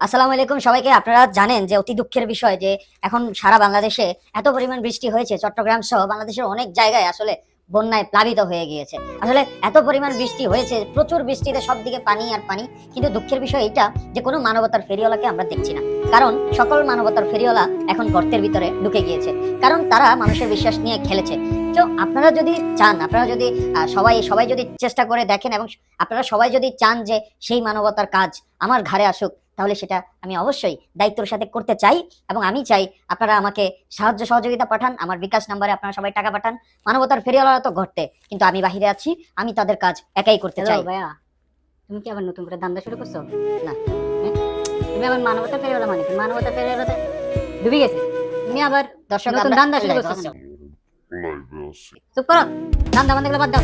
আসসালামু আলাইকুম সবাইকে। আপনারা জানেন যে অতি দুঃখের বিষয় যে এখন সারা বাংলাদেশে এত পরিমাণ বৃষ্টি হয়েছে, চট্টগ্রাম সহ বাংলাদেশের অনেক জায়গায় আসলে বন্যায় প্লাবিত হয়ে গিয়েছে। আসলে এত পরিমাণ বৃষ্টি হয়েছে, প্রচুর বৃষ্টিতে সব দিকে পানি আর পানি, কিন্তু দুঃখের বিষয় এটা যে কোনো মানবতার ফেরিওয়ালাকে আমরা দেখছি না। কারণ সকল মানবতার ফেরিওয়ালা এখন গর্তের ভিতরে ঢুকে গিয়েছে। কারণ তারা মানুষের বিশ্বাস নিয়ে খেলেছে। তো আপনারা যদি চান, আপনারা যদি সবাই সবাই যদি চেষ্টা করে দেখেন এবং আপনারা সবাই যদি চান যে সেই মানবতার কাজ আমার ঘাড়ে আসুক তাহলে সেটা আমি অবশ্যই দায়িত্বের সাথে করতে চাই এবং আমি চাই আপনারা আমাকে সাহায্য সহযোগিতা পাঠান আমার বিকাশ নাম্বারে আপনারা সবাই টাকা পাঠান। মানবতার ফেরিওয়ালা তো ঘটতে কিন্তু আমি বাহিরে আছি আমি তাদের কাজ একাই করতে চাই। ভাইয়া তুমি কি আবার নতুন করে ধান্দা শুরু করছ? না। হ্যাঁ? তুমি আবার মানবতা ফেরিওয়ালা মানে? মানবতা ফেরিওয়ালাতে ডুবে গেছে। তুমি আবার দর্শক নতুন ধান্দা শুরু করছ। চুপ করো ধান্দা বান্ধা বাদ দাও।